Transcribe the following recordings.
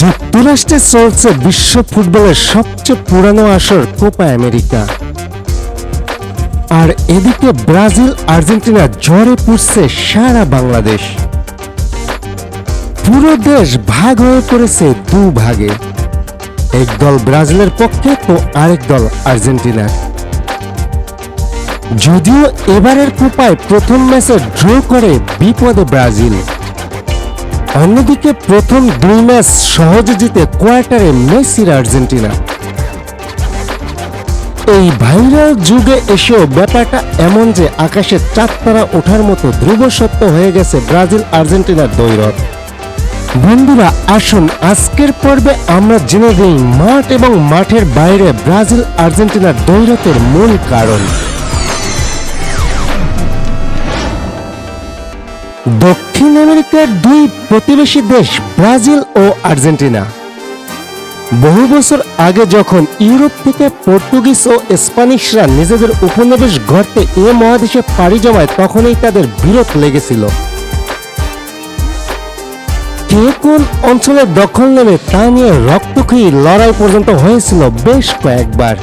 যুক্তরাষ্ট্রে চলছে বিশ্ব ফুটবলের সবচেয়ে পুরানো আসর কোপা আমেরিকা। আর এদিকে ব্রাজিল, আর্জেন্টিনা জ্বরে পড়ছে সারা বাংলাদেশ। পুরো দেশ ভাগ হয়ে পড়েছে দু ভাগে এক দল ব্রাজিলের পক্ষে তো আরেক দল আর্জেন্টিনার। যদিও এবারের কোপায় প্রথম ম্যাচে ড্র করে বিপদে ব্রাজিল। অন্যদিকে প্রথম দুই ম্যাচ সহজে জিতে কোয়ার্টারে মেসির আর্জেন্টিনা। এই ভাইরাল যুগে এসেও ব্যাপারটা এমন যে আকাশে চাঁদতারা ওঠার মতো ধ্রুব সত্য হয়ে গেছে ব্রাজিল আর্জেন্টিনার দৈরথ। বন্ধুরা, আসুন আজকের পর্বে আমরা জেনে দিই মাঠ এবং মাঠের বাইরে ব্রাজিল আর্জেন্টিনার দৈরথের মূল কারণ। দক্ষিণ আমেরিকার দুই প্রতিবেশী দেশ ব্রাজিল ও আর্জেন্টিনা। বহু বছর আগে যখন ইউরোপ থেকে পর্তুগিজ ও স্প্যানিশরা নিজেদের উপনিবেশ গড়তে এ মহাদেশে পাড়ি জমায়, তখনই তাদের বিরোধ লেগেছিল। কে কোন অঞ্চলের দখল নেবে তা নিয়ে রক্তক্ষয়ী লড়াই পর্যন্ত হয়েছিল বেশ কয়েকবার।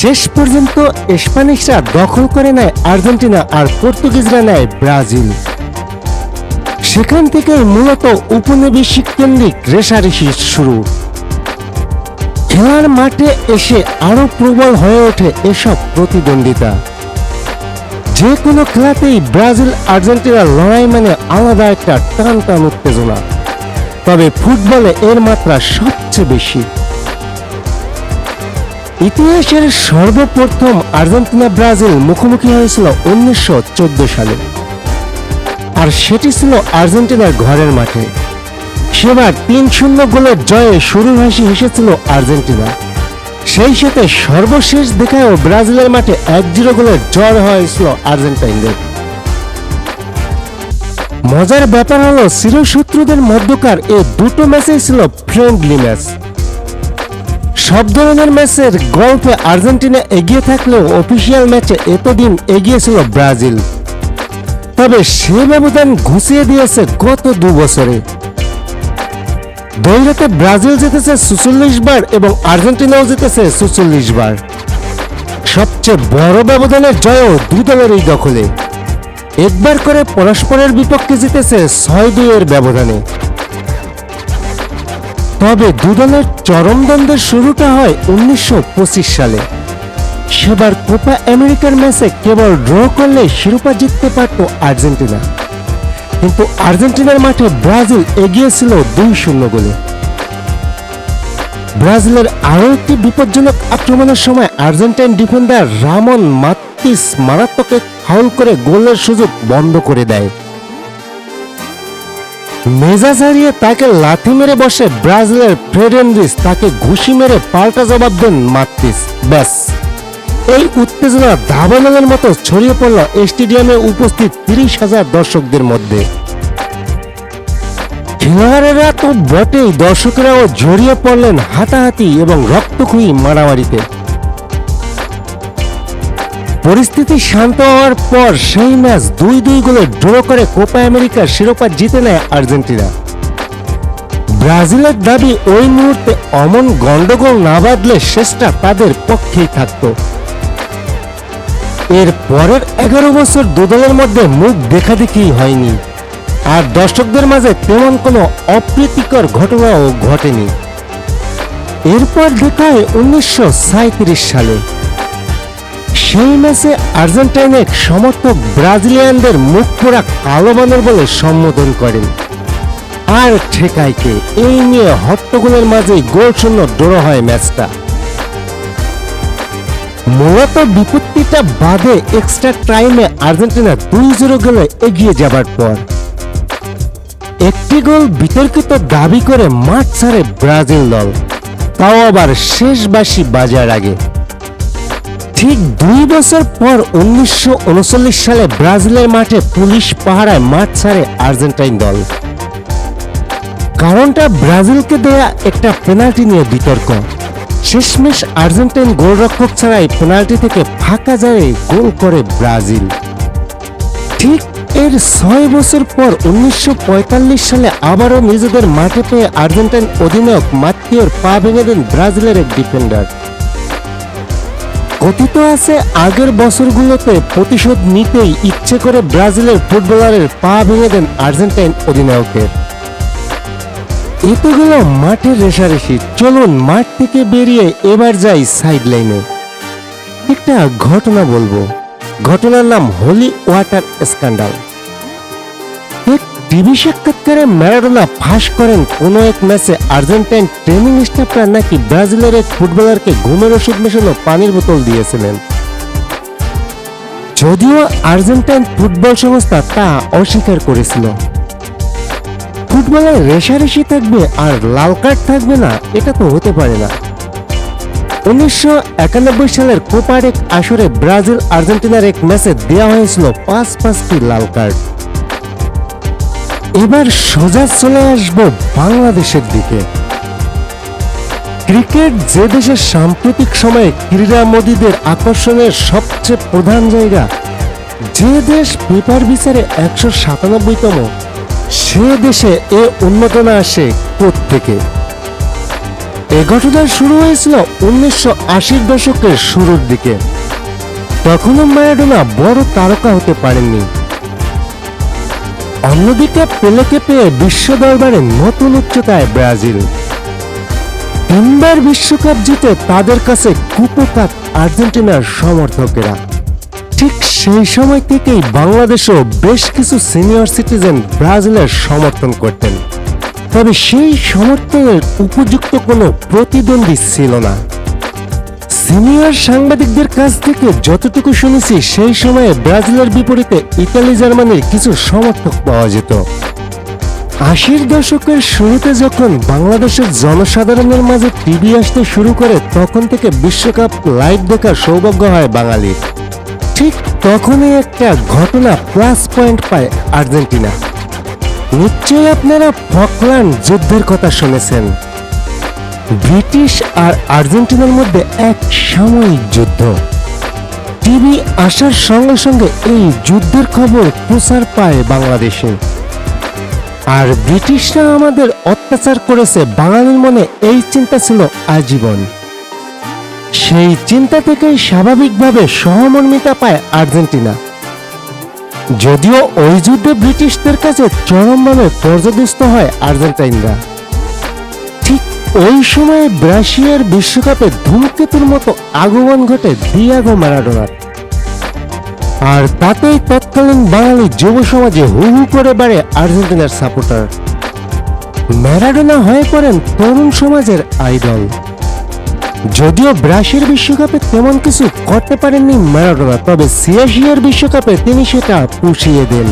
শেষ পর্যন্ত স্প্যানিশরা দখল করে নেয় আর্জেন্টিনা আর পর্তুগিজরা নেয় ব্রাজিল। সেখান থেকে মূলত উপনিবেশিক কেন্দ্রিক রেশারেশি শুরু। খেলার মাঠে এসে আরও প্রবল হয়ে ওঠে এসব প্রতিদ্বন্দ্বিতা। যে কোনো খেলাতেই ব্রাজিল আর্জেন্টিনার লড়াই মানে আলাদা একটা টান টান উত্তেজনা। তবে ফুটবলে এর মাত্রা সবচেয়ে বেশি। ইতিহাসের সর্বপ্রথম আর্জেন্টিনা ব্রাজিল মুখোমুখি হয়েছিল উনিশশো সালে। আর সেটি ছিল আর্জেন্টিনার ঘরের মাঠে। সেবার তিন শূন্য গোলের জয়ে শুরু হাসি হেসেছিল আর্জেন্টিনা। সেই সাথে সর্বশেষ দেখায়ও ব্রাজিলের মাঠে এক জিরো গোলের জয় হয়েছিল আর্জেন্টাইনদের। মজার ব্যাপার হলো, চিরশত্রুদের মধ্যকার এই দুটো ম্যাচেই ছিল ফ্রেন্ডলি ম্যাচ। সব ধরনের ম্যাচের গল্পে আর্জেন্টিনা এগিয়ে থাকলেও অফিসিয়াল ম্যাচে এতদিন এগিয়ে ছিল ব্রাজিল। তবে সে ব্যবধান ঘুষিয়ে দিয়েছে গত দু বছরে। দৈরাতে ব্রাজিল জিতেছে সুচল্লিশ বার এবং আর্জেন্টিনাও জিতেছে সুচল্লিশ বার। সবচেয়ে বড় ব্যবধানের জয়ও দুই দলেরই দখলে। একবার করে পরস্পরের বিপক্ষে জিতেছে ছয় দুইয়ের ব্যবধানে। তবে দুদলের চরম দ্বন্দ্বের শুরুটা হয় উনিশশো পঁচিশ সালে। সেবার কোপা আমেরিকার ম্যাচে কেবল ড্র করলে শিরোপা জিততে পারত আর্জেন্টিনা। কিন্তু আর্জেন্টিনার মাঠে ব্রাজিল এগিয়েছিল দুই শূন্য গোলে। ব্রাজিলের আরও একটি বিপজ্জনক আক্রমণের সময় আর্জেন্টাইন ডিফেন্ডার রামন মাত্তিস মারাত্মক ফাউল করে গোলের সুযোগ বন্ধ করে দেয়। মেজাজ হারিয়ে তাকে লাথি মেরে বসে ব্রাজিলের ফ্রেডেন্ডিস তাকে ঘুষি মেরে পাল্টা জবাব দেন মাত্তিস। ব্যাস। এই উত্তেজনা ধাবানলের মতো ছড়িয়ে পড়ল স্টেডিয়ামে উপস্থিত তিরিশ হাজার দর্শকদের মধ্যে। খেলোয়াড়েরা তো বটেই দর্শকেরাও জড়িয়ে পড়লেন হাতাহাতি এবং রক্তক্ষয়ী মারামারিতে। পরিস্থিতি শান্ত হওয়ার পর সেই ম্যাচ দুই দুই গোলে ড্র করে কোপা আমেরিকার শিরোপা জিতে নেয় আর্জেন্টিনা। ব্রাজিলের দাবি ওই মুহূর্তে অমন গন্ডগোল না বাঁধলে শেষটা তাদের পক্ষেই থাকতো। এর পরের এগারো বছর দুদলের মধ্যে মুখ দেখাদেখি হয়নি। আর দর্শকদের মাঝে তেমন কোনো অপ্রীতিকর ঘটনাও ঘটেনি। এরপর দেখা হয় উনিশশো সালে। সেই ম্যাচে আর্জেন্টাইনের সমর্থক ব্রাজিলিয়ানদের মুখ পোড়া কালো বানর বলে সম্বোধন করেন। আর ঠেকাইকে, এই নিয়ে হট্টগোলের মাঝেই গোল শূন্য ড্র হয় ম্যাচটা। মূলত বিপত্তিটা বাদে এক্সট্রা টাইমে আর্জেন্টিনা দুই জিরো গোলে এগিয়ে যাবার পর। একটি গোল বিতর্কিত দাবি করে মাঠ ছাড়ে ব্রাজিল দল। তাও আবার শেষ বাসি বাজার আগে। ঠিক দুই বছর পর উনিশশো উনচল্লিশ সালে ব্রাজিলের মাঠে পুলিশ পাহারায় মাঠ ছাড়ে আর্জেন্টাইন দল। কারণটা ব্রাজিলকে দেয়া একটা পেনাল্টি নিয়ে বিতর্ক। শেষমেশ আর্জেন্টাইন গোলরক্ষক ছাড়াই পেনাল্টি থেকে ফাঁকা যায় গোল করে ব্রাজিল। ঠিক এর ছয় বছর পর উনিশশো পঁয়তাল্লিশ সালে আবারও নিজেদের মাঠে পেয়ে আর্জেন্টাইন অধিনায়ক মাত্তিওর পা ভেঙে দেন ব্রাজিলের এক ডিফেন্ডার। কথিত আছে, আগের বছরগুলোতে প্রতিশোধ নিতেই ইচ্ছে করে ব্রাজিলের ফুটবলারের পা ভেঙে দেন আর্জেন্টাইন অধিনায়কের এতে গেল মাঠের রেশারেশি। চলুন মাঠ থেকে বেরিয়ে এবার যাই সাইড লাইনে একটা ঘটনা বলব। ঘটনার নাম হোলি ওয়াটার স্ক্যান্ডাল। টিভি সাক্ষাৎকারে ম্যারাডোনা ফাঁস করেন কোনো এক ম্যাচে আর্জেন্টাইন ট্রেনিং স্টাফরা নাকি ব্রাজিলের এক ফুটবলারকে ঘুমের ওষুধ মেশানো পানির বোতল দিয়েছিলেন। যদিও আর্জেন্টাইন ফুটবল সংস্থা তা অস্বীকার করেছিল। ফুটবলের রেশারেশি থাকবে আর লাল কার্ড থাকবে না, এটা তো হতে পারে না। উনিশশো একানব্বই সালের কোপার এক আসরে ব্রাজিল আর্জেন্টিনার এক ম্যাচে দেওয়া হয়েছিল পাঁচ পাঁচটি লাল কার্ড। এবার সোজা চলে আসব বাংলাদেশের দিকে। ক্রিকেট যে দেশের সাম্প্রতিক সময়ে ক্রীড়ামোদীদের আকর্ষণের সবচেয়ে প্রধান জায়গা, যে দেশ পেপার বিচারে একশো সাতানব্বইতম, সে দেশে এ উন্নতনা আসে থেকে এ ঘটনা শুরু হয়েছিল উনিশশো আশির দশকের শুরুর দিকে। তখনও ম্যারাডোনা বড় তারকা হতে পারেননি। অন্যদিকে পেলেকে পেয়ে বিশ্ব দরবারে নতুন উচ্চতায় ব্রাজিল। তিনবার বিশ্বকাপ জিতে তাদের কাছে কুপোকাত আর্জেন্টিনার সমর্থকেরা। ঠিক সেই সময় থেকেই বাংলাদেশও বেশ কিছু সিনিয়র সিটিজেন ব্রাজিলের সমর্থন করতেন। তবে সেই সমর্থনের উপযুক্ত কোনো প্রতিদ্বন্দ্বী ছিল না। সিনিয়র সাংবাদিকদের কাছ থেকে যতটুকু শুনেছি, সেই সময়ে ব্রাজিলের বিপরীতে ইতালি, জার্মানির কিছু সমর্থক পাওয়া যেত। আশির দশকের শুরুতে যখন বাংলাদেশের জনসাধারণের মাঝে টিভি আসতে শুরু করে, তখন থেকে বিশ্বকাপ লাইভ দেখার সৌভাগ্য হয় বাঙালির। ঠিক তখনই একটা ঘটনা প্লাস পয়েন্ট পায় আর্জেন্টিনা। নিশ্চয়ই আপনারা ফকল্যান্ড যুদ্ধের কথা শুনেছেন। ব্রিটিশ আর আর্জেন্টিনার মধ্যে এক সাময়িক যুদ্ধ। টিভি আসার সঙ্গে সঙ্গে এই যুদ্ধের খবর প্রচার পায় বাংলাদেশে। আর ব্রিটিশরা আমাদের অত্যাচার করেছে বাঙালির মনে এই চিন্তা ছিল আজীবন। সেই চিন্তা থেকেই স্বাভাবিকভাবে সহমর্মিতা পায় আর্জেন্টিনা। যদিও ওই যুদ্ধে ব্রিটিশদের কাছে চরমভাবে পর্যদস্ত হয় আর্জেন্টাইনরা। ওই সময়ে ব্রাশিয়ার বিশ্বকাপে ধূমকেতুর মতো আগমন ঘটে দিয়াগো ম্যারাডোনার আর তাতেই তৎকালীন বাঙালি যুব সমাজে হু হু করে বাড়ে আর্জেন্টিনার সাপোর্টার। ম্যারাডোনা হয়ে পড়েন তরুণ সমাজের আইডল। যদিও ব্রাশিয়ার বিশ্বকাপে তেমন কিছু করতে পারেননি ম্যারাডোনা তবে সিয়াশিয়ার বিশ্বকাপে তিনি সেটা পুষিয়ে দেন।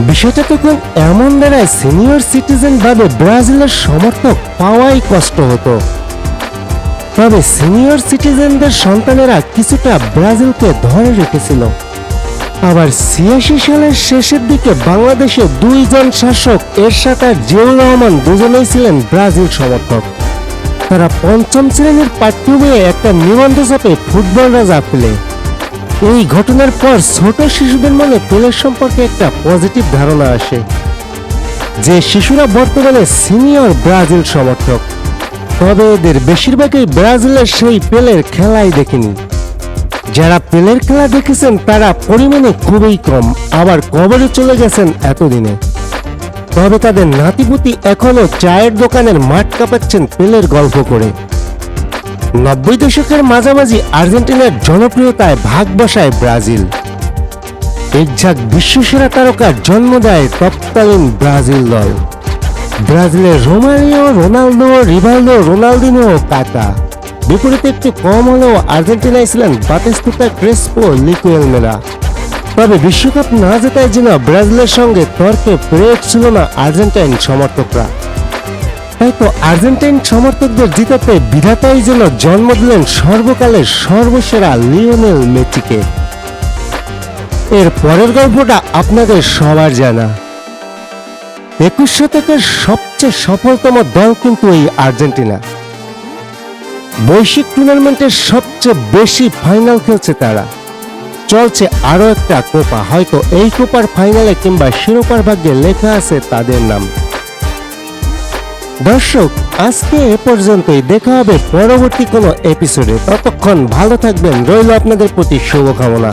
বিষয়টা তখন এমন দাঁড়ায় সিনিয়র সিটিজেন ভাবে ব্রাজিলের সমর্থক পাওয়াই কষ্ট হতো। তবে সিনিয়র সিটিজেনদের সন্তানেরা কিছুটা ব্রাজিলকে ধরে রেখেছিল। আবার ছিয়াশি সালের শেষের দিকে বাংলাদেশে দুইজন শাসক এরশাদ আর জিয়াউর রহমান দুজনেই ছিলেন ব্রাজিল সমর্থক। তারা পঞ্চম শ্রেণির পাঠ্য বইয়ে একটা নিবন্ধ চাপে ফুটবল রাজা পেলে। এই ঘটনার পর ছোট শিশুদের মনে পেলের সম্পর্কে একটা পজিটিভ ধারণা আসে, যে শিশুরা বর্তমানে সিনিয়র ব্রাজিল সমর্থক। তবে এদের বেশিরভাগই ব্রাজিলের সেই পেলের খেলাই দেখেনি। যারা পেলের খেলা দেখেছেন, তারা পরিমাণে খুবই কম, আবার কবরে চলে গেছেন এতদিনে। তবে তাদের নাতিপুতি এখনও চায়ের দোকানের মাঠ কাঁপাচ্ছেন পেলের গল্প করে। নব্বই দশকের মাঝামাঝি আর্জেন্টিনার জনপ্রিয়তায় ভাগ বসায় ব্রাজিল। এক ঝাঁক বিশ্বসেরা তারকার জন্ম দেয় তৎকালীন ব্রাজিল দল। ব্রাজিলের রোমারিও, রোনালদো, রিভালদো, রোনালদিনো কাকা বিপরীতে একটু কম হলেও আর্জেন্টিনায় ছিলেন বাতেস্তুতা, ক্রেসপো, লিকুয়েল মেলা তবে বিশ্বকাপ না জেতায় যেন ব্রাজিলের সঙ্গে তর্কে পেরে ছিল না আর্জেন্টাইন সমর্থকরা। তাই তো আর্জেন্টাইন সমর্থকদের জিতাতে বিধাতাই যেন জন্ম দিলেন সর্বকালের সর্বসেরা লিওনেল মেসিকে। এর পরের গল্পটা আপনাদের সবার জানা। একুশ শতকের সবচেয়ে সফলতম দল কিন্তু এই আর্জেন্টিনা। বৈশ্বিক টুর্নামেন্টের সবচেয়ে বেশি ফাইনাল খেলছে তারা। চলছে আরও একটা কোপা, হয়তো এই কোপার ফাইনালে কিংবা শিরোপার ভাগ্যে লেখা আছে তাদের নাম। দর্শক, আজকে এ পর্যন্তই। দেখা হবে পরবর্তী কোনো এপিসোডে ততক্ষণ ভালো থাকবেন। রইল আপনাদের প্রতি শুভকামনা।